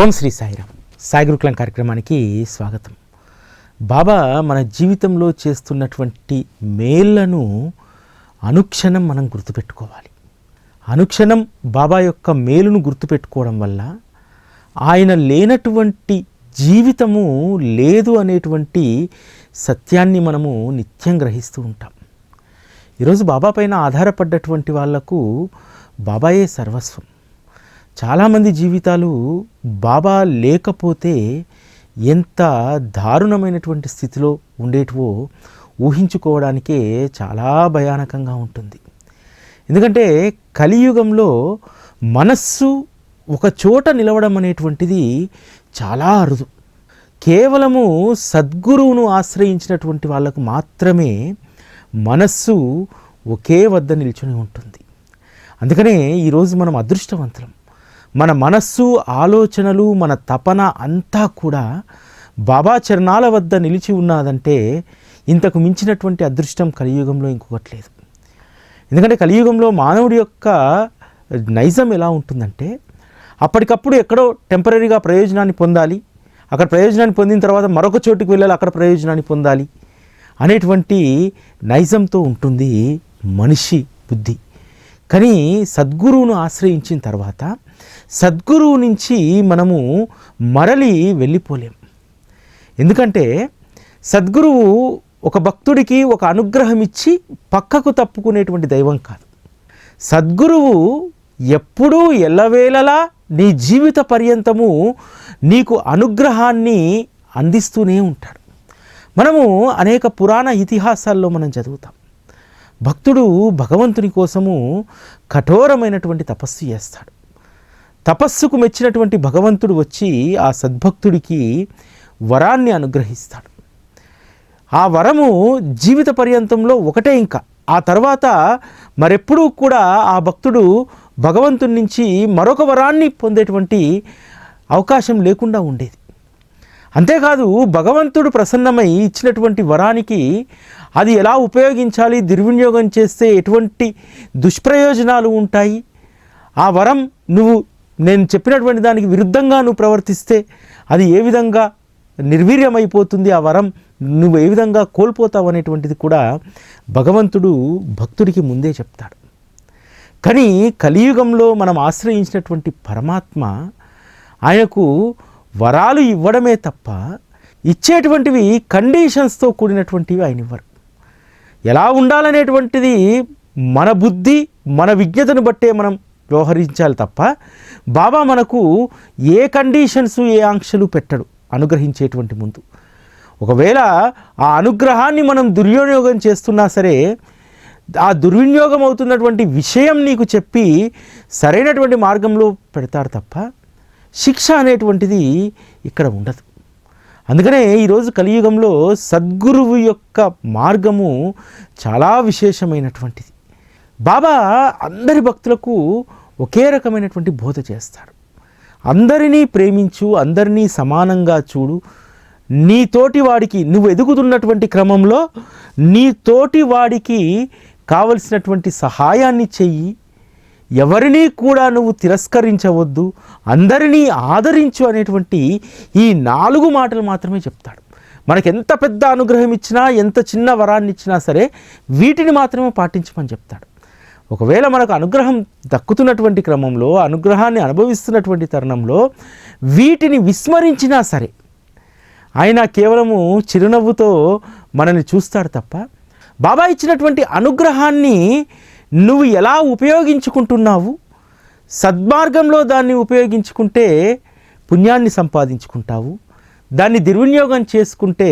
ఓం శ్రీ సాయిరామ్. సాయి గురుకులం కార్యక్రమానికి స్వాగతం. బాబా మన జీవితంలో చేస్తున్నటువంటి మేళ్ళను అనుక్షణం మనం గుర్తుపెట్టుకోవాలి. అనుక్షణం బాబా యొక్క మేలును గుర్తుపెట్టుకోవడం వల్ల ఆయన లేనటువంటి జీవితము లేదు అనేటువంటి సత్యాన్ని మనము నిత్యం గ్రహిస్తూ ఉంటాం. ఈరోజు బాబా పైన ఆధారపడ్డటువంటి వాళ్ళకు బాబాయే సర్వస్వం. చాలామంది జీవితాలు బాబా లేకపోతే ఎంత దారుణమైనటువంటి స్థితిలో ఉండేటివో ఊహించుకోవడానికే చాలా భయానకంగా ఉంటుంది. ఎందుకంటే కలియుగంలో మనస్సు ఒక చోట నిలవడం అనేటువంటిది చాలా అరుదు. కేవలము సద్గురువును ఆశ్రయించినటువంటి వాళ్ళకు మాత్రమే మనస్సు ఒకే వద్ద నిల్చుని ఉంటుంది. అందుకనే ఈరోజు మనం అదృష్టవంతులం. మన మనస్సు ఆలోచనలు మన తపన అంతా కూడా బాబా చరణాల వద్ద నిలిచి ఉన్నదంటే ఇంతకు మించినటువంటి అదృష్టం కలియుగంలో ఇంకొకటి లేదు. ఎందుకంటే కలియుగంలో మానవుడి యొక్క నైజం ఎలా ఉంటుందంటే అప్పటికప్పుడు ఎక్కడో టెంపరీగా ప్రయోజనాన్ని పొందాలి అక్కడ ప్రయోజనాన్ని పొందిన తర్వాత మరొక చోటుకు వెళ్ళాలి అక్కడ ప్రయోజనాన్ని పొందాలి అనేటువంటి నైజంతో ఉంటుంది మనిషి బుద్ధి. కానీ సద్గురువును ఆశ్రయించిన తర్వాత సద్గురువు నుంచి మనము మరలి వెళ్ళిపోలేం. ఎందుకంటే సద్గురువు ఒక భక్తుడికి ఒక అనుగ్రహం ఇచ్చి పక్కకు తప్పుకునేటువంటి దైవం కాదు. సద్గురువు ఎప్పుడూ ఎల్లవేళలా నీ జీవిత పర్యంతము నీకు అనుగ్రహాన్ని అందిస్తూనే ఉంటాడు. మనము అనేక పురాణ ఇతిహాసాల్లో మనం చదువుతాం. భక్తుడు భగవంతుని కోసము కఠోరమైనటువంటి తపస్సు చేస్తాడు. తపస్సుకు మెచ్చినటువంటి భగవంతుడు వచ్చి ఆ సద్భక్తుడికి వరాన్ని అనుగ్రహిస్తాడు. ఆ వరము జీవిత పర్యంతంలో ఒకటే ఇంకా. ఆ తర్వాత మరెప్పుడూ కూడా ఆ భక్తుడు భగవంతుడి నుంచి మరొక వరాన్ని పొందేటువంటి అవకాశం లేకుండా ఉండేది. అంతేకాదు భగవంతుడు ప్రసన్నమై ఇచ్చినటువంటి వరానికి అది ఎలా ఉపయోగించాలి దుర్వినియోగం చేస్తే ఎటువంటి దుష్ప్రయోజనాలు ఉంటాయి? ఆ వరం నువ్వు నేను చెప్పినటువంటి దానికి విరుద్ధంగా నువ్వు ప్రవర్తిస్తే అది ఏ విధంగా నిర్వీర్యమైపోతుంది ఆ వరం? నువ్వు ఏ విధంగా కోల్పోతావు అనేటువంటిది కూడా భగవంతుడు భక్తుడికి ముందే చెప్తాడు. కానీ కలియుగంలో మనం ఆశ్రయించినటువంటి పరమాత్మ ఆయనకు వరాలు ఇవ్వడమే తప్ప ఇచ్చేటువంటివి కండిషన్స్తో కూడినటువంటివి ఆయన ఇవ్వరు ఎలా ఉండాలనేటువంటిది మన బుద్ధి మన విజ్ఞతను బట్టే మనం వ్యవహరించాలి తప్ప బాబా మనకు ఏ కండిషన్స్ ఏ ఆంక్షలు పెట్టడు అనుగ్రహించేటువంటి ముందు. ఒకవేళ ఆ అనుగ్రహాన్ని మనం దుర్వినియోగం చేస్తున్నా సరే ఆ దుర్వినియోగం అవుతున్నటువంటి విషయం నీకు చెప్పి సరైనటువంటి మార్గంలో పెడతారు తప్ప శిక్ష అనేటువంటిది ఇక్కడ ఉండదు. అందుకనే ఈరోజు కలియుగంలో సద్గురువు యొక్క మార్గము చాలా విశేషమైనటువంటిది. బాబా అందరి భక్తులకు ఒకే రకమైనటువంటి బోధ చేస్తాడు అందరినీ ప్రేమించు అందరినీ సమానంగా చూడు. నీ తోటి వాడికి నువ్వు ఎదుగుతున్నటువంటి క్రమంలో నీ తోటి వాడికి కావలసినటువంటి సహాయాన్ని చెయ్యి. ఎవరినీ కూడా నువ్వు తిరస్కరించవద్దు. అందరినీ ఆదరించు అనేటువంటి ఈ నాలుగు మాటలు మాత్రమే చెప్తాడు. మనకి ఎంత పెద్ద అనుగ్రహం ఇచ్చినా ఎంత చిన్న వరాన్ని ఇచ్చినా సరే వీటిని మాత్రమే పాటించమని చెప్తాడు. ఒకవేళ మనకు అనుగ్రహం దక్కుతున్నటువంటి క్రమంలో అనుగ్రహాన్ని అనుభవిస్తున్నటువంటి తరుణంలో వీటిని విస్మరించినా సరే ఆయన కేవలము చిరునవ్వుతో మనల్ని చూస్తాడు తప్ప బాబా ఇచ్చినటువంటి అనుగ్రహాన్ని నువ్వు ఎలా ఉపయోగించుకుంటున్నావు? సద్మార్గంలో దాన్ని ఉపయోగించుకుంటే పుణ్యాన్ని సంపాదించుకుంటావు. దాన్ని దుర్వినియోగం చేసుకుంటే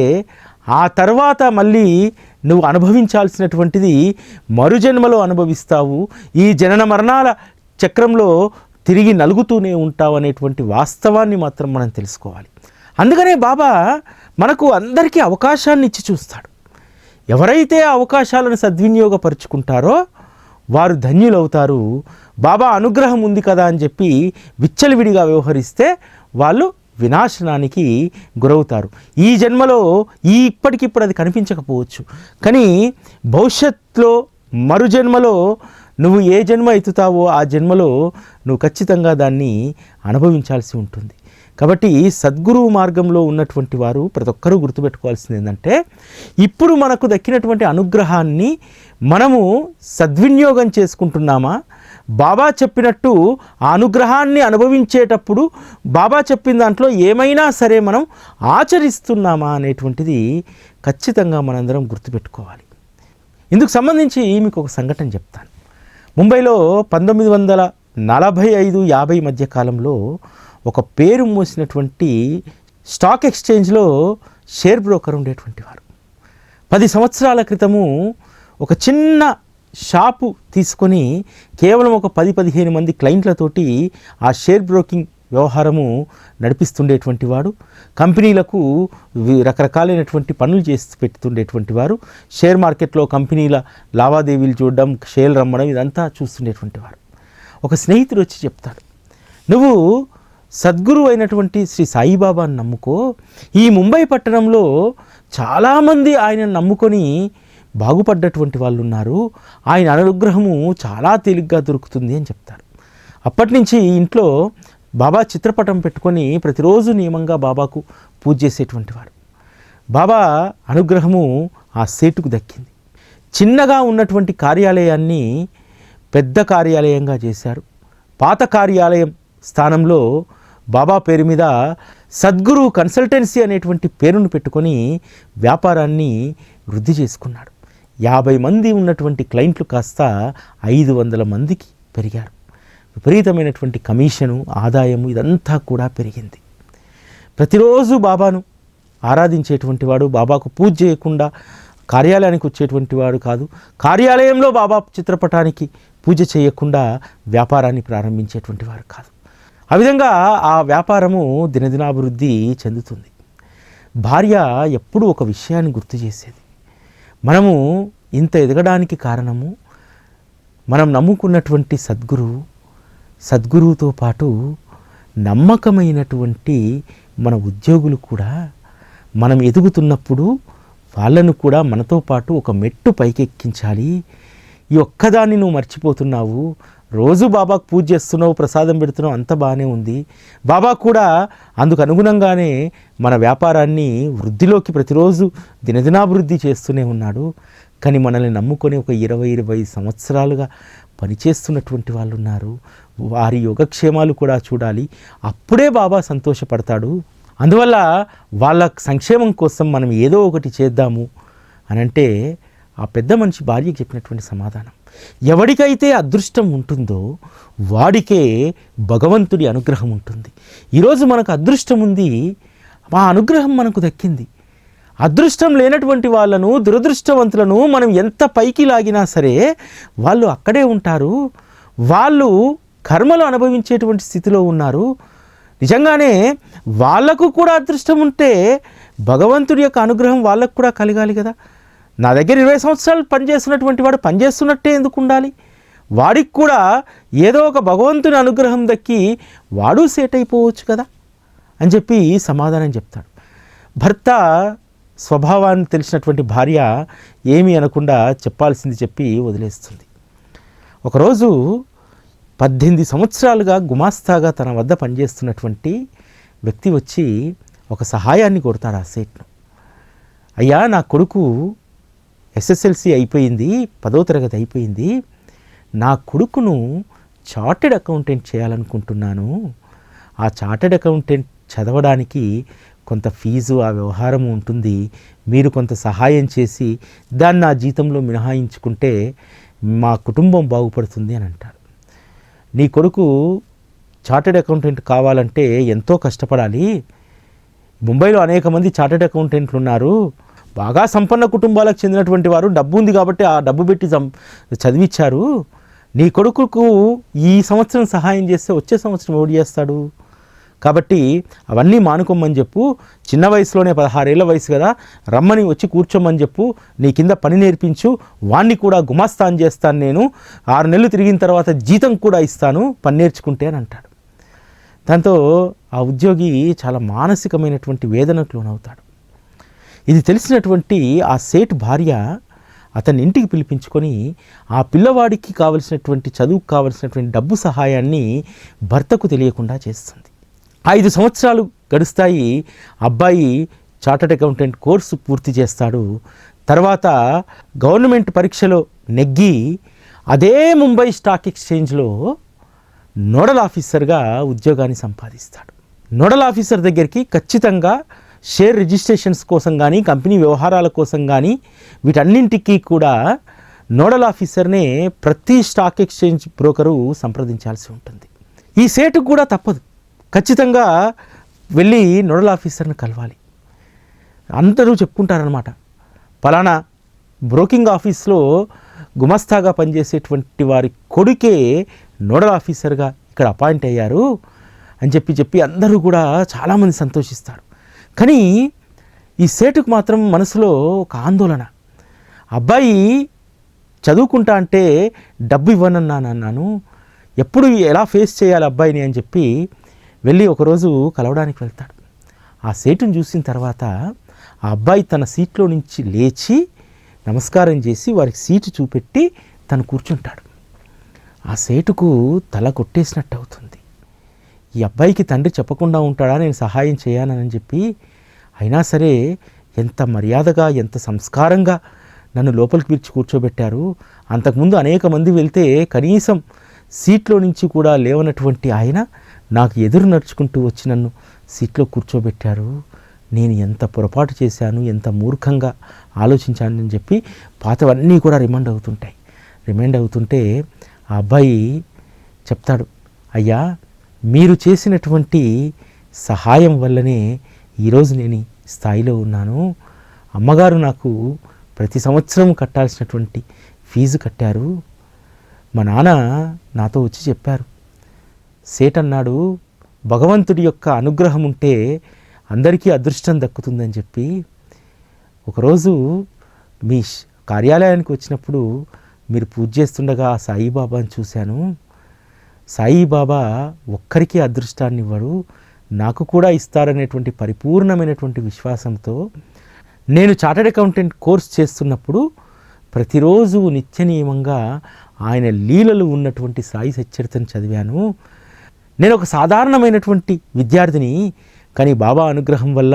ఆ తర్వాత మళ్ళీ నువ్వు అనుభవించాల్సినటువంటిది మరుజన్మలో అనుభవిస్తావు. ఈ జనన మరణాల చక్రంలో తిరిగి నలుగుతూనే ఉంటావు అనేటువంటి వాస్తవాన్ని మాత్రం మనం తెలుసుకోవాలి. అందుకనే బాబా మనకు అందరికీ అవకాశాన్ని ఇచ్చి చూస్తాడు. ఎవరైతే అవకాశాలను సద్వినియోగపరుచుకుంటారో వారు ధన్యులవుతారు. బాబా అనుగ్రహం ఉంది కదా అని చెప్పి విచ్చలవిడిగా వ్యవహరిస్తే వాళ్ళు వినాశనానికి గురవుతారు. ఈ జన్మలో ఈ ఇప్పటికిప్పుడు అది కనిపించకపోవచ్చు. కానీ భవిష్యత్తులో మరు జన్మలో నువ్వు ఏ జన్మ ఎత్తుతావో ఆ జన్మలో నువ్వు ఖచ్చితంగా దాన్ని అనుభవించాల్సి ఉంటుంది. కాబట్టి సద్గురువు మార్గంలో ఉన్నటువంటి వారు ప్రతి ఒక్కరూ గుర్తుపెట్టుకోవాల్సింది ఏంటంటే ఇప్పుడు మనకు దక్కినటువంటి అనుగ్రహాన్ని మనము సద్వినియోగం చేసుకుంటున్నామా? బాబా చెప్పినట్టు ఆ అనుగ్రహాన్ని అనుభవించేటప్పుడు బాబా చెప్పిన దాంట్లో ఏమైనా సరే మనం ఆచరిస్తున్నామా అనేటువంటిది ఖచ్చితంగా మనందరం గుర్తుపెట్టుకోవాలి. ఇందుకు సంబంధించి మీకు ఒక సంఘటన చెప్తాను. ముంబైలో పంతొమ్మిది వందల నలభై ఐదు యాభై మధ్య కాలంలో ఒక పేరు మోసినటువంటి స్టాక్ ఎక్స్చేంజ్లో షేర్ బ్రోకర్ ఉండేటువంటి వారు. పది సంవత్సరాల క్రితము ఒక చిన్న షాపు తీసుకొని కేవలం ఒక పది పదిహేను మంది క్లయింట్లతోటి ఆ షేర్ బ్రోకింగ్ వ్యవహారము నడిపిస్తుండేటువంటి వాడు కంపెనీలకు రకరకాలైనటువంటి పనులు చేసి పెడుతుండేటువంటి వారు షేర్ మార్కెట్లో కంపెనీల లావాదేవీలు చూడడం షేర్లు రమ్మడం ఇదంతా చూస్తుండేటువంటి వారు ఒక స్నేహితుడు వచ్చి చెప్తాడు నువ్వు సద్గురు అయినటువంటి శ్రీ సాయిబాబాను నమ్ముకో. ఈ ముంబై పట్టణంలో చాలామంది ఆయనను నమ్ముకొని బాగుపడ్డటువంటి వాళ్ళు ఉన్నారు ఆయన అనుగ్రహము చాలా తేలిగ్గా దొరుకుతుంది అని చెప్తారు. అప్పటి నుంచి ఇంట్లో బాబా చిత్రపటం పెట్టుకొని ప్రతిరోజు నియమంగా బాబాకు పూజ చేసేటువంటి వారు. బాబా అనుగ్రహము ఆ సేటుకు దక్కింది. చిన్నగా ఉన్నటువంటి కార్యాలయాన్ని పెద్ద కార్యాలయంగా చేశారు. పాత కార్యాలయం స్థానంలో బాబా పేరు మీద సద్గురు కన్సల్టెన్సీ అనేటువంటి పేరును పెట్టుకొని వ్యాపారాన్ని వృద్ధి చేసుకున్నాడు. యాభై మంది ఉన్నటువంటి క్లయింట్లు కాస్త ఐదు వందల మందికి పెరిగారు. విపరీతమైనటువంటి కమిషను ఆదాయము ఇదంతా కూడా పెరిగింది. ప్రతిరోజు బాబాను ఆరాధించేటువంటి వాడు బాబాకు పూజ చేయకుండా కార్యాలయానికి వచ్చేటువంటి వాడు కాదు కార్యాలయంలో బాబా చిత్రపటానికి పూజ చేయకుండా వ్యాపారాన్ని ప్రారంభించేటువంటి వారు కాదు. ఆ విధంగా ఆ వ్యాపారము దినదినాభివృద్ధి చెందుతుంది. భార్య ఎప్పుడూ ఒక విషయాన్ని గుర్తు చేసేది మనము ఇంత ఎదగడానికి కారణము మనం నమ్ముకున్నటువంటి సద్గురువు సద్గురువుతో పాటు నమ్మకమైనటువంటి మన ఉద్యోగులు కూడా మనం ఎదుగుతున్నప్పుడు వాళ్ళను కూడా మనతో పాటు ఒక మెట్టు పైకెక్కించాలి. ఈ ఒక్కదాన్ని నువ్వు మర్చిపోతున్నావు. రోజు బాబాకు పూజ చేస్తున్నావు ప్రసాదం పెడుతున్నావు అంత బాగానే ఉంది. బాబా కూడా అందుకు అనుగుణంగానే మన వ్యాపారాన్ని వృద్ధిలోకి ప్రతిరోజు దినదినాభివృద్ధి చేస్తూనే ఉన్నాడు. కానీ మనల్ని నమ్ముకొని ఒక ఇరవై ఇరవై సంవత్సరాలుగా పనిచేస్తున్నటువంటి వాళ్ళు ఉన్నారు. వారి యోగక్షేమాలు కూడా చూడాలి. అప్పుడే బాబా సంతోషపడతాడు. అందువల్ల వాళ్ళ సంక్షేమం కోసం మనం ఏదో ఒకటి చేద్దాము అని అంటే ఆ పెద్ద మనిషి భార్యకి చెప్పినటువంటి సమాధానం. ఎవడికైతే అదృష్టం ఉంటుందో వాడికే భగవంతుడి అనుగ్రహం ఉంటుంది. ఈరోజు మనకు అదృష్టం ఉంది. ఆ అనుగ్రహం మనకు దక్కింది. అదృష్టం లేనటువంటి వాళ్ళను దురదృష్టవంతులను మనం ఎంత పైకి లాగినా సరే వాళ్ళు అక్కడే ఉంటారు. వాళ్ళు కర్మలు అనుభవించేటువంటి స్థితిలో ఉన్నారు. నిజంగానే వాళ్ళకు కూడా అదృష్టం ఉంటే భగవంతుడి యొక్క అనుగ్రహం వాళ్ళకు కూడా కలగాలి కదా. నా దగ్గర ఇరవై సంవత్సరాలు పనిచేస్తున్నటువంటి వాడు పనిచేస్తున్నట్టే ఎందుకు ఉండాలి? వాడికి కూడా ఏదో ఒక భగవంతుని అనుగ్రహం దక్కి వాడు సేట్ అయిపోవచ్చు కదా? అని చెప్పి సమాధానం చెప్తాడు. భర్త స్వభావాన్ని తెలిసినటువంటి భార్య ఏమీ అనకుండా చెప్పాల్సింది చెప్పి వదిలేస్తుంది. ఒకరోజు పద్దెనిమిది సంవత్సరాలుగా గుమాస్తాగా తన వద్ద పనిచేస్తున్నటువంటి వ్యక్తి వచ్చి ఒక సహాయాన్ని కోరుతాడు ఆ సేట్ను. అయ్యా నా కొడుకు ఎస్ఎస్ఎల్సి అయిపోయింది పదో తరగతి అయిపోయింది. నా కొడుకును చార్టెడ్ అకౌంటెంట్ చేయాలనుకుంటున్నాను. ఆ చార్టెడ్ అకౌంటెంట్ చదవడానికి కొంత ఫీజు ఆ వ్యవహారం ఉంటుంది. మీరు కొంత సహాయం చేసి దాన్ని నా జీతంలో మినహాయించుకుంటే మా కుటుంబం బాగుపడుతుంది అని అంటారు నీ కొడుకు చార్టెడ్ అకౌంటెంట్ కావాలంటే ఎంతో కష్టపడాలి. ముంబైలో అనేక మంది చార్టెడ్ అకౌంటెంట్లు ఉన్నారు. బాగా సంపన్న కుటుంబాలకు చెందినటువంటి వారు డబ్బు ఉంది కాబట్టి ఆ డబ్బు పెట్టి సం- చదివించారు నీ కొడుకుకు ఈ సంవత్సరం సహాయం చేస్తే వచ్చే సంవత్సరం ఓడి చేస్తాడు? కాబట్టి అవన్నీ మానుకోమని చెప్పు. చిన్న వయసులోనే పదహారేళ్ళ వయసు కదా. రమ్మని వచ్చి కూర్చోమని చెప్పు. నీ కింద పని నేర్పించు. వాణ్ణి కూడా గుమాస్తాన్ చేస్తాను నేను. ఆరు నెలలు తిరిగిన తర్వాత జీతం కూడా ఇస్తాను. పని నేర్చుకుంటే అని అంటాడు. దాంతో ఆ ఉద్యోగి చాలా మానసికమైనటువంటి వేదనకు లోనవుతాడు. ఇది తెలిసినటువంటి ఆ సేట్ భార్య అతని ఇంటికి పిలిపించుకొని ఆ పిల్లవాడికి కావలసినటువంటి చదువుకు కావలసినటువంటి డబ్బు సహాయాన్ని భర్తకు తెలియకుండా చేస్తుంది. ఐదు సంవత్సరాలు గడుస్తాయి అబ్బాయి చార్టర్డ్ అకౌంటెంట్ కోర్సు పూర్తి చేస్తాడు. తర్వాత గవర్నమెంట్ పరీక్షలో నెగ్గి అదే ముంబై స్టాక్ ఎక్స్చేంజ్లో నోడల్ ఆఫీసర్గా ఉద్యోగాన్ని సంపాదిస్తాడు. నోడల్ ఆఫీసర్ దగ్గరికి ఖచ్చితంగా షేర్ రిజిస్ట్రేషన్స్ కోసం కానీ కంపెనీ వ్యవహారాల కోసం కానీ వీటన్నింటికీ కూడా నోడల్ ఆఫీసర్నే ప్రతి స్టాక్ ఎక్స్చేంజ్ బ్రోకరు సంప్రదించాల్సి ఉంటుంది. ఈ సేటుకు కూడా తప్పదు. ఖచ్చితంగా వెళ్ళి నోడల్ ఆఫీసర్ని కలవాలి. అందరూ చెప్పుకుంటారనమాట పలానా బ్రోకింగ్ ఆఫీస్లో గుమస్తాగా పనిచేసేటువంటి వారి కొడుకే నోడల్ ఆఫీసర్గా ఇక్కడ అపాయింట్ అయ్యారు అని చెప్పి చెప్పి అందరూ కూడా చాలామంది సంతోషిస్తారు. కానీ ఈ సేటుకు మాత్రం మనసులో ఒక ఆందోళన. అబ్బాయి చదువుకుంటా అంటే డబ్బు ఇవ్వనన్నాను అన్నాను ఎప్పుడు ఎలా ఫేస్ చేయాలి అబ్బాయిని అని చెప్పి వెళ్ళి ఒకరోజు కలవడానికి వెళ్తాడు. ఆ సేటును చూసిన తర్వాత ఆ అబ్బాయి తన సీట్లో నుంచి లేచి నమస్కారం చేసి వారికి సీటు చూపెట్టి తను కూర్చుంటాడు. ఆ సేటుకు తల కొట్టేసినట్టు అవుతుంది. ఈ అబ్బాయికి తండ్రి చెప్పకుండా ఉంటాడా? నేను సహాయం చేయానని చెప్పి అయినా సరే ఎంత మర్యాదగా ఎంత సంస్కారంగా నన్ను లోపలికి పిలిచి కూర్చోబెట్టారు. అంతకుముందు అనేక మంది వెళ్తే కనీసం సీట్లో నుంచి కూడా లేవనటువంటి ఆయన నాకు ఎదురు నడుచుకుంటూ వచ్చి నన్ను సీట్లో కూర్చోబెట్టారు. నేను ఎంత పొరపాటు చేశాను ఎంత మూర్ఖంగా ఆలోచించాను అని చెప్పి పాతవన్నీ కూడా రిమైండ్ అవుతుంటాయి. రిమైండ్ అవుతుంటే ఆ అబ్బాయి చెప్తాడు అయ్యా మీరు చేసినటువంటి సహాయం వల్లనే ఈరోజు నేను స్థాయిలో ఉన్నాను. అమ్మగారు నాకు ప్రతి సంవత్సరం కట్టాల్సినటువంటి ఫీజు కట్టారు. మా నాన్న నాతో వచ్చి చెప్పారు సేట్ అన్నాడు భగవంతుడి యొక్క అనుగ్రహం ఉంటే అందరికీ అదృష్టం దక్కుతుందని చెప్పి. ఒకరోజు మీ కార్యాలయానికి వచ్చినప్పుడు మీరు పూజ చేస్తుండగా సాయిబాబాను సాయిబాబాని చూశాను. సాయిబాబా ఒక్కరికి అదృష్టాన్ని ఇవ్వడు నాకు కూడా ఇస్తారనేటువంటి పరిపూర్ణమైనటువంటి విశ్వాసంతో నేను చార్టెడ్ అకౌంటెంట్ కోర్స్ చేస్తున్నప్పుడు ప్రతిరోజు నిత్య నియమంగా ఆయన లీలలు ఉన్నటువంటి సాయి సచ్చరితను చదివాను. నేను ఒక సాధారణమైనటువంటి విద్యార్థిని కానీ బాబా అనుగ్రహం వల్ల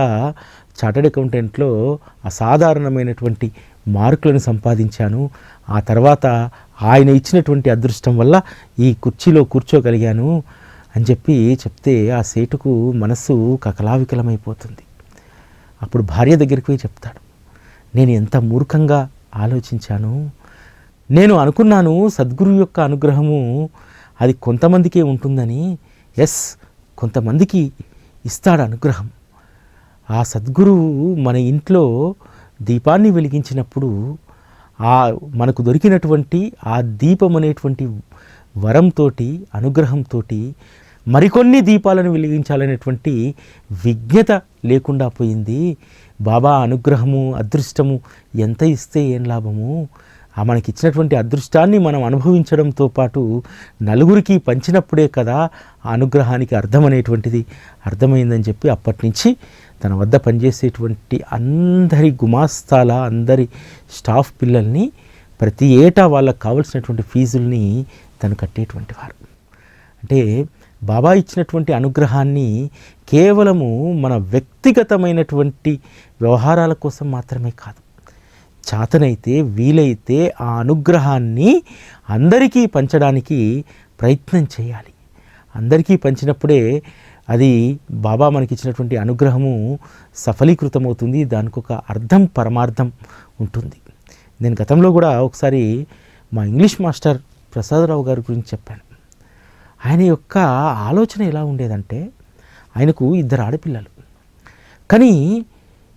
చార్టెడ్ అకౌంటెంట్లో అసాధారణమైనటువంటి మార్కులను సంపాదించాను. ఆ తర్వాత ఆయన ఇచ్చినటువంటి అదృష్టం వల్ల ఈ కుర్చీలో కూర్చోగలిగాను అని చెప్పి చెప్తే ఆ సేటుకు మనస్సు కకలావికలమైపోతుంది. అప్పుడు భార్య దగ్గరికి పోయి చెప్తాడు నేను ఎంత మూర్ఖంగా ఆలోచించాను? నేను అనుకున్నాను సద్గురు యొక్క అనుగ్రహము అది కొంతమందికే ఉంటుందని. ఎస్ కొంతమందికి ఇస్తాడు అనుగ్రహం. ఆ సద్గురువు మన ఇంట్లో దీపాన్ని వెలిగించినప్పుడు ఆ మనకు దొరికినటువంటి ఆ దీపం అనేటువంటి వరంతోటి అనుగ్రహంతోటి మరికొన్ని దీపాలను వెలిగించాలనేటువంటి విజ్ఞత లేకుండా పోయింది. బాబా అనుగ్రహము అదృష్టము ఎంత ఇస్తే ఏం లాభము? ఆ మనకి ఇచ్చినటువంటి అదృష్టాన్ని మనం అనుభవించడంతో పాటు నలుగురికి పంచినప్పుడే కదా ఆ అనుగ్రహానికి అర్థం అనేటువంటిది అర్థమైందని చెప్పి అప్పటి నుంచి తన వద్ద పనిచేసేటువంటి అందరి గుమాస్తాల అందరి స్టాఫ్ పిల్లల్ని ప్రతి ఏటా వాళ్ళకు కావలసినటువంటి ఫీజుల్ని తను కట్టేటువంటి వారు. అంటే బాబా ఇచ్చినటువంటి అనుగ్రహాన్ని కేవలము మన వ్యక్తిగతమైనటువంటి వ్యవహారాల కోసం మాత్రమే కాదు. చాతనైతే వీలైతే ఆ అనుగ్రహాన్ని అందరికీ పంచడానికి ప్రయత్నం చేయాలి. అందరికీ పంచినప్పుడే అది బాబా మనకి ఇచ్చినటువంటి అనుగ్రహము సఫలీకృతమవుతుంది దానికి ఒక అర్థం పరమార్థం ఉంటుంది. నేను గతంలో కూడా ఒకసారి మా ఇంగ్లీష్ మాస్టర్ ప్రసాదరావు గారి గురించి చెప్పాను. ఆయన యొక్క ఆలోచన ఎలా ఉండేదంటే ఆయనకు ఇద్దరు ఆడపిల్లలు. కానీ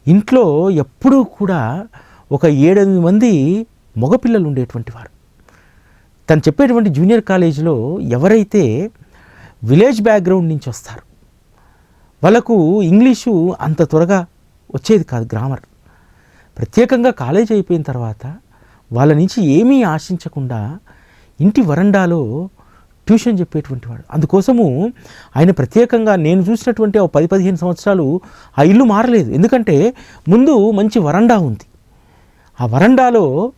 ఇంట్లో ఎప్పుడూ కూడా ఒక ఏడెనిమిది మంది మగపిల్లలు ఉండేటువంటి వారు. తను చెప్పేటువంటి జూనియర్ కాలేజీలో ఎవరైతే విలేజ్ బ్యాక్గ్రౌండ్ నుంచి వస్తారు వాళ్ళకు ఇంగ్లీషు అంత త్వరగా వచ్చేది కాదు గ్రామర్ ప్రత్యేకంగా కాలేజ్ అయిపోయిన తర్వాత వాళ్ళ నుంచి ఏమీ ఆశించకుండా ఇంటి వరండాలో ట్యూషన్ చెప్పేటువంటి వాడు. అందుకోసము ఆయన ప్రత్యేకంగా నేను చూసినటువంటి ఆ పది పదిహేను సంవత్సరాలు ఆ ఇల్లు మారలేదు. ఎందుకంటే ముందు మంచి వరండా ఉంది. ఆ వరండాలో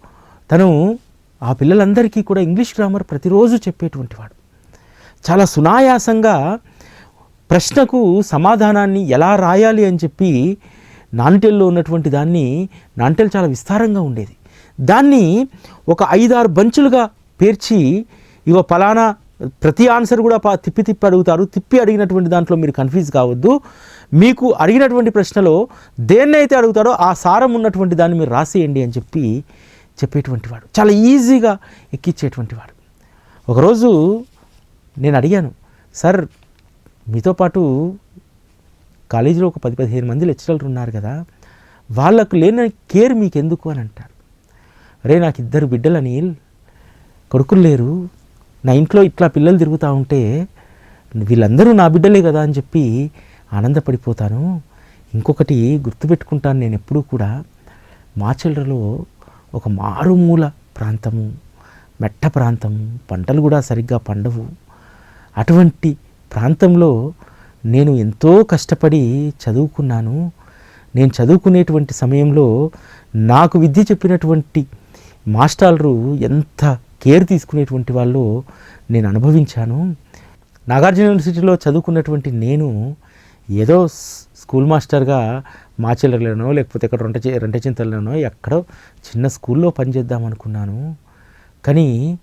తను ఆ పిల్లలందరికీ కూడా ఇంగ్లీష్ గ్రామర్ ప్రతిరోజు చెప్పేటువంటి వాడు. చాలా సునాయాసంగా ప్రశ్నకు సమాధానాన్ని ఎలా రాయాలి అని చెప్పి నాంటెల్లో ఉన్నటువంటి దాన్ని నాంటెల్ చాలా విస్తారంగా ఉండేది. దాన్ని ఒక ఐదారు బంచులుగా పేర్చి ఇవ పలానా ప్రతి ఆన్సర్ కూడా పా- తిప్పి తిప్పి అడుగుతారు. తిప్పి అడిగినటువంటి దాంట్లో మీరు కన్ఫ్యూజ్ కావద్దు. మీకు అడిగినటువంటి ప్రశ్నలో దేన్నైతే అడుగుతారో ఆ సారం ఉన్నటువంటి దాన్ని మీరు రాసేయండి అని చెప్పి చెప్పేటువంటి వాడు. చాలా ఈజీగా ఎక్కించేటువంటి వాడు. ఒకరోజు నేను అడిగాను సార్ మీతో పాటు కాలేజీలో ఒక పది పదిహేను మంది లెక్చరర్లు ఉన్నారు కదా వాళ్ళకు లేని కేర్ మీకు ఎందుకు అని అంటారు. అరే నాకు ఇద్దరు బిడ్డలు అనిల్ కొడుకులు లేరు. నా ఇంట్లో ఇట్లా పిల్లలు తిరుగుతూ ఉంటే వీళ్ళందరూ నా బిడ్డలే కదా అని చెప్పి ఆనందపడిపోతాను. ఇంకొకటి గుర్తుపెట్టుకుంటాను నేను ఎప్పుడూ కూడా మాచెల్రలో ఒక మారుమూల ప్రాంతము మెట్ట ప్రాంతము పంటలు కూడా సరిగ్గా పండవు. అటువంటి ప్రాంతంలో నేను ఎంతో కష్టపడి చదువుకున్నాను. నేను చదువుకునేటువంటి సమయంలో నాకు విద్య చెప్పినటువంటి మాస్టారు ఎంత కేర్ తీసుకునేటువంటి వాళ్ళు నేను అనుభవించాను. నాగార్జున యూనివర్సిటీలో చదువుకున్నటువంటి నేను ఏదో స్కూల్ మాస్టర్గా మాచెల్లలోనో లేకపోతే ఇక్కడ రొంట రెంటచింతలలోనో ఎక్కడో చిన్న స్కూల్లో పనిచేద్దాం అనుకున్నాను. కానీ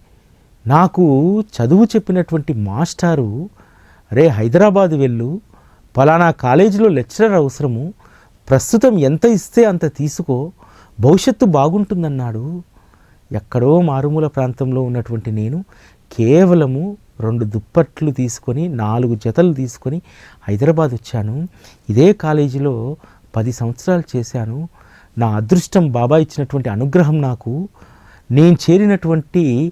నాకు చదువు చెప్పినటువంటి మాస్టారు రే హైదరాబాద్ వెళ్ళు. పలానా కాలేజీలో లెక్చరర్ అవసరము. ప్రస్తుతం ఎంత ఇస్తే అంత తీసుకో. భవిష్యత్తు బాగుంటుందన్నాడు. ఎక్కడో మారుమూల ప్రాంతంలో ఉన్నటువంటి నేను కేవలము రెండు దుప్పట్లు తీసుకొని నాలుగు జతలు తీసుకొని హైదరాబాద్ వచ్చాను. ఇదే కాలేజీలో పది సంవత్సరాలు చేశాను. నా అదృష్టం బాబా ఇచ్చినటువంటి అనుగ్రహం నాకు. నేను చేరినటువంటి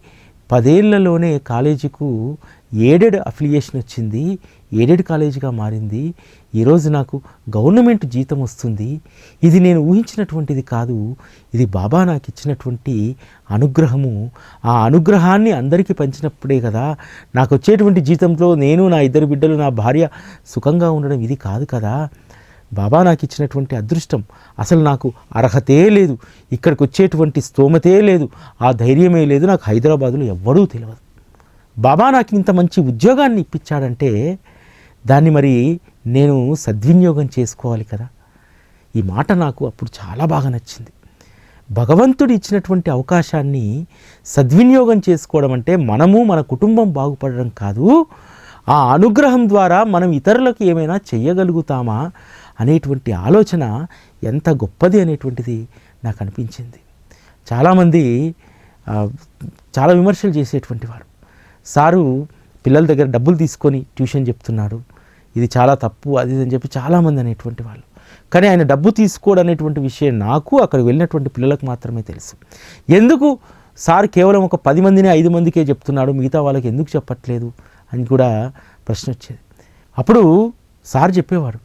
పదేళ్ళలోనే కాలేజీకు ఏడెడ్ అఫిలియేషన్ వచ్చింది ఏడెడ్ కాలేజీగా మారింది. ఈరోజు నాకు గవర్నమెంట్ జీతం వస్తుంది. ఇది నేను ఊహించినటువంటిది కాదు. ఇది బాబా నాకు ఇచ్చినటువంటి అనుగ్రహము. ఆ అనుగ్రహాన్ని అందరికీ పంచినప్పుడే కదా నాకు వచ్చేటువంటి జీతంలో నేను నా ఇద్దరు బిడ్డలు నా భార్య సుఖంగా ఉండడం ఇది కాదు కదా. బాబా నాకు ఇచ్చినటువంటి అదృష్టం అసలు నాకు అర్హతే లేదు. ఇక్కడికి వచ్చేటువంటి స్తోమతే లేదు. ఆ ధైర్యమే లేదు. నాకు హైదరాబాదులో ఎవ్వడూ తెలియదు బాబా నాకు ఇంత మంచి ఉద్యోగాన్ని ఇప్పించాడంటే దాన్ని మరి నేను సద్వినియోగం చేసుకోవాలి కదా. ఈ మాట నాకు అప్పుడు చాలా బాగా నచ్చింది. భగవంతుడు ఇచ్చినటువంటి అవకాశాన్ని సద్వినియోగం చేసుకోవడం అంటే మనము మన కుటుంబం బాగుపడడం కాదు ఆ అనుగ్రహం ద్వారా మనం ఇతరులకు ఏమైనా చేయగలుగుతామా అనేటువంటి ఆలోచన ఎంత గొప్పది అనేటువంటిది నాకు అనిపించింది. చాలామంది చాలా విమర్శలు చేసేటువంటి వారు. సారు పిల్లల దగ్గర డబ్బులు తీసుకొని ట్యూషన్ చెప్తున్నాడు ఇది చాలా తప్పు అది ఇది అని చెప్పి చాలామంది అనేటువంటి వాళ్ళు. కానీ ఆయన డబ్బు తీసుకోడు అనేటువంటి విషయం నాకు అక్కడికి వెళ్ళినటువంటి పిల్లలకు మాత్రమే తెలుసు. ఎందుకు సార్ కేవలం ఒక పది మందిని ఐదు మందికే చెప్తున్నాడు మిగతా వాళ్ళకి ఎందుకు చెప్పట్లేదు అని కూడా ప్రశ్న వచ్చేది. అప్పుడు సార్ చెప్పేవాడు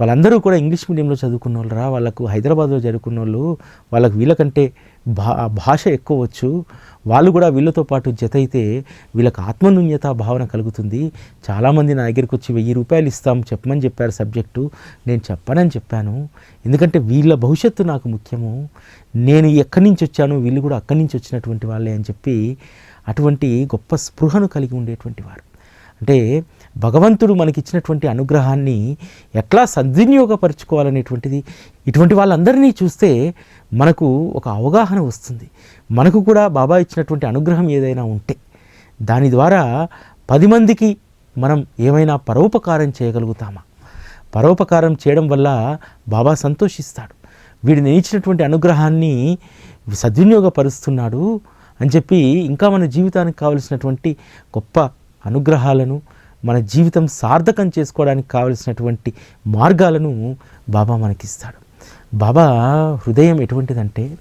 వాళ్ళందరూ కూడా ఇంగ్లీష్ మీడియంలో చదువుకున్న వాళ్ళరా వాళ్ళకు హైదరాబాద్లో చదువుకున్న వాళ్ళు వాళ్ళకు వీళ్ళకంటే భా భాష ఎక్కువ వచ్చు. వాళ్ళు కూడా వీళ్ళతో పాటు జత అయితే వీళ్ళకి ఆత్మనూన్యత భావన కలుగుతుంది. చాలామంది నా దగ్గరికి వచ్చి వెయ్యి రూపాయలు ఇస్తాం చెప్పమని చెప్పారు సబ్జెక్టు. నేను చెప్పనని చెప్పాను. ఎందుకంటే వీళ్ళ భవిష్యత్తు నాకు ముఖ్యము. నేను ఎక్కడి నుంచి వచ్చాను వీళ్ళు కూడా అక్కడి నుంచి వచ్చినటువంటి వాళ్ళే అని చెప్పి అటువంటి గొప్ప స్పృహను కలిగి ఉండేటువంటి వారు. అంటే భగవంతుడు మనకిచ్చినటువంటి అనుగ్రహాన్ని ఎట్లా సద్వినియోగపరచుకోవాలనేటువంటిది ఇటువంటి వాళ్ళందరినీ చూస్తే మనకు ఒక అవగాహన వస్తుంది. మనకు కూడా బాబా ఇచ్చినటువంటి అనుగ్రహం ఏదైనా ఉంటే దాని ద్వారా పది మందికి మనం ఏమైనా పరోపకారం చేయగలుగుతామా? పరోపకారం చేయడం వల్ల బాబా సంతోషిస్తాడు. వీడిని ఇచ్చినటువంటి అనుగ్రహాన్ని సద్వినియోగపరుస్తున్నాడు అని చెప్పి ఇంకా మన జీవితానికి కావలసినటువంటి గొప్ప అనుగ్రహాలను మన జీవితం సార్థకం చేసుకోవడానికి కావలసినటువంటి మార్గాలను బాబా మనకిస్తాడు. బాబా హృదయం ఎటువంటిదంటే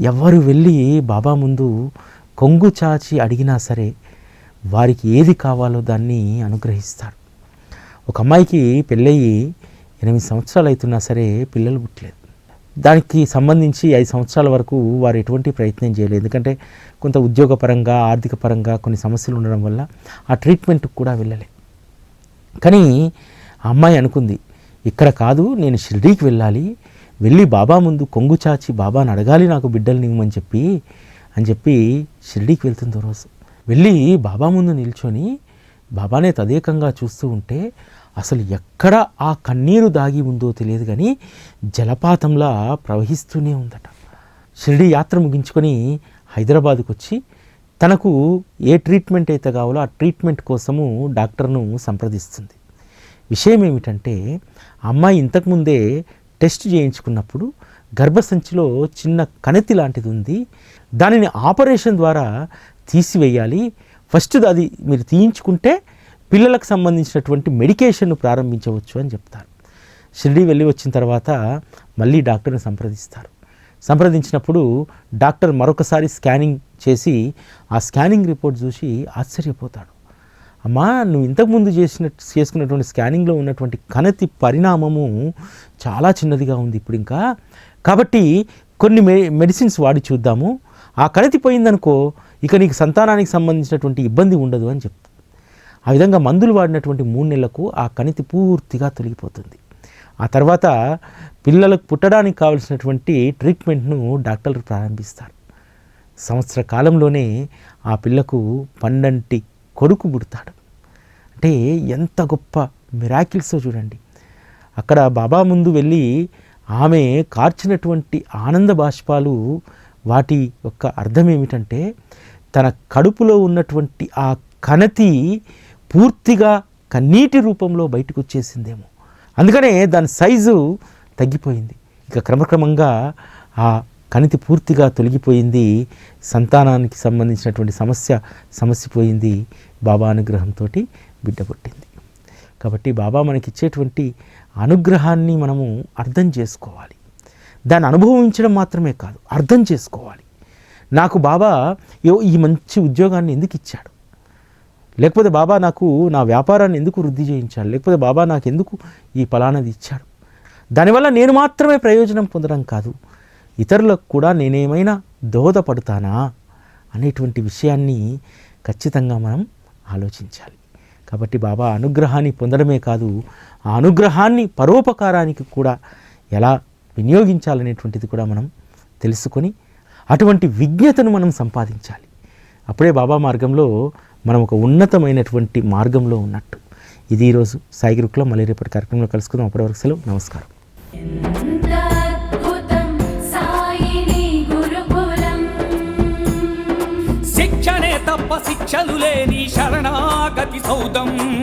ఎవరు వెళ్ళి బాబా ముందు కొంగు చాచి అడిగినా సరే వారికి ఏది కావాలో దాన్ని అనుగ్రహిస్తాడు. ఒక అమ్మాయికి పెళ్ళయి ఎనిమిది సంవత్సరాలు అవుతున్నా సరే పిల్లలు పుట్టలేదు. దానికి సంబంధించి ఐదు సంవత్సరాల వరకు వారు ఎటువంటి ప్రయత్నం చేయలేదు. ఎందుకంటే కొంత ఉద్యోగపరంగా ఆర్థిక పరంగా కొన్ని సమస్యలు ఉండడం వల్ల ఆ ట్రీట్మెంట్కి కూడా వెళ్ళలే. కానీ ఆ అమ్మాయి అనుకుంది ఇక్కడ కాదు నేను షిరిడీకి వెళ్ళాలి. వెళ్ళి బాబా ముందు కొంగు చాచి బాబాని అడగాలి నాకు బిడ్డల్ని ఇవ్వమని చెప్పి అని చెప్పి షిరిడీకి వెళ్తుంది రోజు. వెళ్ళి బాబా ముందు నిల్చొని బాబానే తదేకంగా చూస్తూ ఉంటే అసలు ఎక్కడ ఆ కన్నీరు దాగి ఉందో తెలియదు కానీ జలపాతంలా ప్రవహిస్తూనే ఉందట. షిరిడి యాత్ర ముగించుకొని హైదరాబాద్కు వచ్చి తనకు ఏ ట్రీట్మెంట్ అయితే కావాలో ఆ ట్రీట్మెంట్ కోసము డాక్టర్ను సంప్రదిస్తుంది. విషయం ఏమిటంటే అమ్మాయి ఇంతకుముందే టెస్ట్ చేయించుకున్నప్పుడు గర్భసంచిలో చిన్న కణతి లాంటిది ఉంది. దానిని ఆపరేషన్ ద్వారా తీసివేయాలి. ఫస్ట్ అది మీరు తీయించుకుంటే పిల్లలకు సంబంధించినటువంటి మెడికేషన్ను ప్రారంభించవచ్చు అని చెప్తారు. షిరిడి వెళ్ళి వచ్చిన తర్వాత మళ్ళీ డాక్టర్ని సంప్రదిస్తారు. సంప్రదించినప్పుడు డాక్టర్ మరొకసారి స్కానింగ్ చేసి ఆ స్కానింగ్ రిపోర్ట్ చూసి ఆశ్చర్యపోతాడు. అమ్మా నువ్వు ఇంతకుముందు చేసిన చేసుకున్నటువంటి స్కానింగ్లో ఉన్నటువంటి కణతి పరిణామము చాలా చిన్నదిగా ఉంది ఇప్పుడు ఇంకా. కాబట్టి కొన్ని మె మెడిసిన్స్ వాడి చూద్దాము. ఆ కణతి పోయిందనుకో ఇక నీకు సంతానానికి సంబంధించినటువంటి ఇబ్బంది ఉండదు అని చెప్తాను ఆ విధంగా మందులు వాడినటువంటి మూడు నెలలకు ఆ కణితి పూర్తిగా తొలగిపోతుంది. ఆ తర్వాత పిల్లలకు పుట్టడానికి కావలసినటువంటి ట్రీట్మెంట్ను డాక్టర్లు ప్రారంభిస్తారు. సంవత్సర కాలంలోనే ఆ పిల్లకు పండంటి కొడుకు పుడతాడు. అంటే ఎంత గొప్ప మిరాకిల్సో చూడండి. అక్కడ బాబా ముందు వెళ్ళి ఆమె కార్చినటువంటి ఆనంద బాష్పాలు వాటి యొక్క అర్థం ఏమిటంటే తన కడుపులో ఉన్నటువంటి ఆ కణతి పూర్తిగా కన్నీటి రూపంలో బయటకు వచ్చేసిందేమో అందుకనే దాని సైజు తగ్గిపోయింది. ఇక క్రమక్రమంగా ఆ కణితి పూర్తిగా తొలగిపోయింది. సంతానానికి సంబంధించినటువంటి సమస్య సమస్య పోయింది. బాబా అనుగ్రహంతో బిడ్డ పుట్టింది. కాబట్టి బాబా మనకిచ్చేటువంటి అనుగ్రహాన్ని మనము అర్థం చేసుకోవాలి. దాన్ని అనుభవించడం మాత్రమే కాదు అర్థం చేసుకోవాలి. నాకు బాబా యో ఈ మంచి ఉద్యోగాన్ని ఎందుకు ఇచ్చాడు లేకపోతే బాబా నాకు నా వ్యాపారాన్ని ఎందుకు వృద్ధి చేయించాడు? లేకపోతే బాబా నాకు ఎందుకు ఈ ఫలానది ఇచ్చాడు? దానివల్ల నేను మాత్రమే ప్రయోజనం పొందడం కాదు. ఇతరులకు కూడా నేనేమైనా దోహదపడతానా అనేటువంటి విషయాన్ని ఖచ్చితంగా మనం ఆలోచించాలి. కాబట్టి బాబా అనుగ్రహాన్ని పొందడమే కాదు ఆ అనుగ్రహాన్ని పరోపకారానికి కూడా ఎలా వినియోగించాలనేటువంటిది కూడా మనం తెలుసుకొని అటువంటి విజ్ఞతను మనం సంపాదించాలి. అప్పుడే బాబా మార్గంలో మనం ఒక ఉన్నతమైనటువంటి మార్గంలో ఉన్నట్టు. ఇది ఈరోజు సాయి గురుకులం మళ్ళీ రేపటి కార్యక్రమంలో కలుసుకుందాం. అప్పటి వరకు సెలవు. నమస్కారం. శిక్షణే తప్ప శిక్షలు లేని శరణాగతి సౌదం.